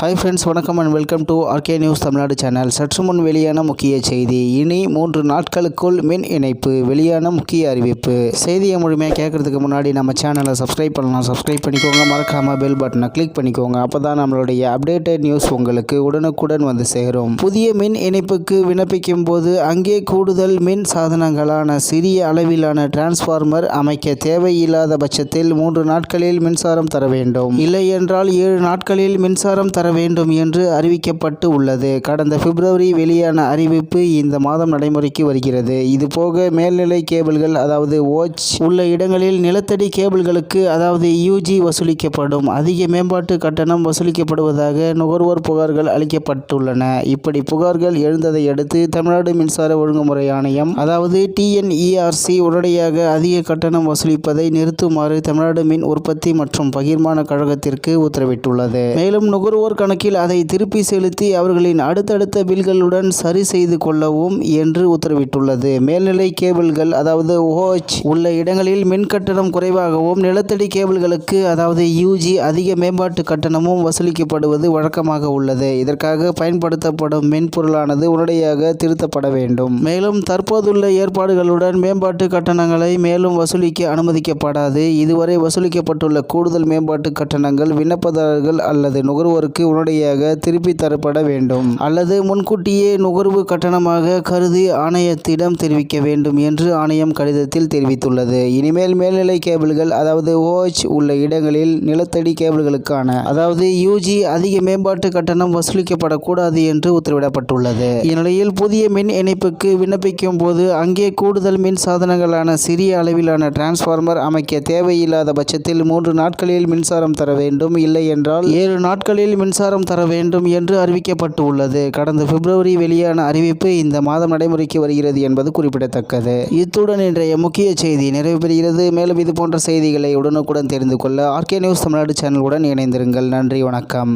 Hi friends வணக்கம் and welcome to RK news Tamil Nadu channel சற்று முன் வெளியான முக்கிய செய்தி. இனி மூன்று நாட்களுக்குள் மின் இணைப்பு வெளியான முக்கிய அறிவிப்பு. செய்தியை முழுமையாக கேட்கறதுக்கு முன்னாடி நம்ம சேனலை சப்ஸ்கிரைப் பண்ணலாம். சப்ஸ்கிரைப் பண்ணிக்கோங்க. மறக்காமல் பெல் பட்டனை கிளிக் பண்ணிக்கோங்க. அப்போ தான் நம்மளுடைய அப்டேட்டட் நியூஸ் உங்களுக்கு உடனுக்குடன் வந்து சேரும். புதிய மின் இணைப்புக்கு விண்ணப்பிக்கும் போது அங்கே கூடுதல் மின் சாதனங்களான சிறிய அளவிலான டிரான்ஸ்ஃபார்மர் அமைக்க தேவையில்லாத பட்சத்தில் மூன்று நாட்களில் மின்சாரம் தர வேண்டும். இல்லை என்றால் ஏழு நாட்களில் மின்சாரம் தர வேண்டும் என்று அறிவிக்கப்பட்டு உள்ளது. கடந்த பிப்ரவரி வெளியான அறிவிப்பு இந்த மாதம் நடைமுறைக்கு வருகிறது. இது போக மேல்நிலை கேபிள்கள் அதாவது ஓச் உள்ள இடங்களில் நிலத்தடி கேபிள்களுக்கு அதாவது யூஜி வசூலிக்கப்படும். அதிக மேம்பாட்டு கட்டணம் வசூலிக்கப்படுவதாக நுகர்வோர் புகார்கள் அளிக்கப்பட்டுள்ளன. இப்படி புகார்கள் எழுந்ததை அடுத்து தமிழ்நாடு மின்சார ஒழுங்குமுறை ஆணையம் அதாவது டிஎன்இஆர்சி உடனடியாக அதிக கட்டணம் வசூலிப்பதை நிறுத்துமாறு தமிழ்நாடு மின் உற்பத்தி மற்றும் பகிர்மான கழகத்திற்கு உத்தரவிட்டுள்ளது. மேலும் நுகர்வோர் கணக்கில் அதை திருப்பி செலுத்தி அவர்களின் அடுத்தடுத்த பில்களுடன் சரி செய்து கொள்ளவும் என்று உத்தரவிட்டுள்ளது. மேல்நிலை கேபிள்கள் அதாவது ஓஹெச் உள்ள இடங்களில் மின் கட்டணம் குறைவாகவும் நிலத்தடி கேபிள்களுக்கு அதாவது யூஜி அதிக மேம்பாட்டு கட்டணமும் வசூலிக்கப்படுவது வழக்கமாக உள்ளது. இதற்காக பயன்படுத்தப்படும் மென்பொருளானது உடனடியாக திருத்தப்பட வேண்டும். மேலும் தற்போதுள்ள ஏற்பாடுகளுடன் மேம்பாட்டு கட்டணங்களை மேலும் வசூலிக்க அனுமதிக்கப்படாது. இதுவரை வசூலிக்கப்பட்டுள்ள கூடுதல் மேம்பாட்டு கட்டணங்கள் விண்ணப்பதாரர்கள் அல்லது நுகர்வோருக்கு உடனடியாக திருப்பி தரப்பட வேண்டும். அல்லது முன்கூட்டியே நுகர்வு கட்டணமாக கருதி ஆணையத்திடம் தெரிவிக்க வேண்டும் என்று ஆணையம் கடிதத்தில் தெரிவித்துள்ளது. இனிமேல் மேல்நிலை கேபிள்கள் அதாவது ஓஹெச் உள்ள இடங்களில் நிலத்தடி கேபிள்களுக்கான அதாவது யூஜி அதிக மேம்பாட்டு கட்டணம் வசூலிக்கப்படக்கூடாது என்று உத்தரவிடப்பட்டுள்ளது. இந்நிலையில் புதிய மின் இணைப்புக்கு விண்ணப்பிக்கும் போது அங்கே கூடுதல் மின் சாதனங்களான சிறிய அளவிலான டிரான்ஸ்ஃபார்மர் அமைக்க தேவையில்லாத பட்சத்தில் மூன்று நாட்களில் மின்சாரம் தர வேண்டும். இல்லை என்றால் ஏழு நாட்களில் மின்சாரம் தர வேண்டும் என்று அறிவிக்கப்பட்டு உள்ளது கடந்த பிப்ரவரி வெளியான அறிவிப்பு இந்த மாதம் நடைமுறைக்கு வருகிறது என்பது குறிப்பிடத்தக்கது. இத்துடன் இன்றைய முக்கிய செய்தி நிறைவு பெறுகிறது. மேலும் இது போன்ற செய்திகளை உடனுக்குடன் தெரிந்து கொள்ள ஆர்கே நியூஸ் தமிழ்நாடு சேனலுடன் இணைந்திருங்கள். நன்றி வணக்கம்.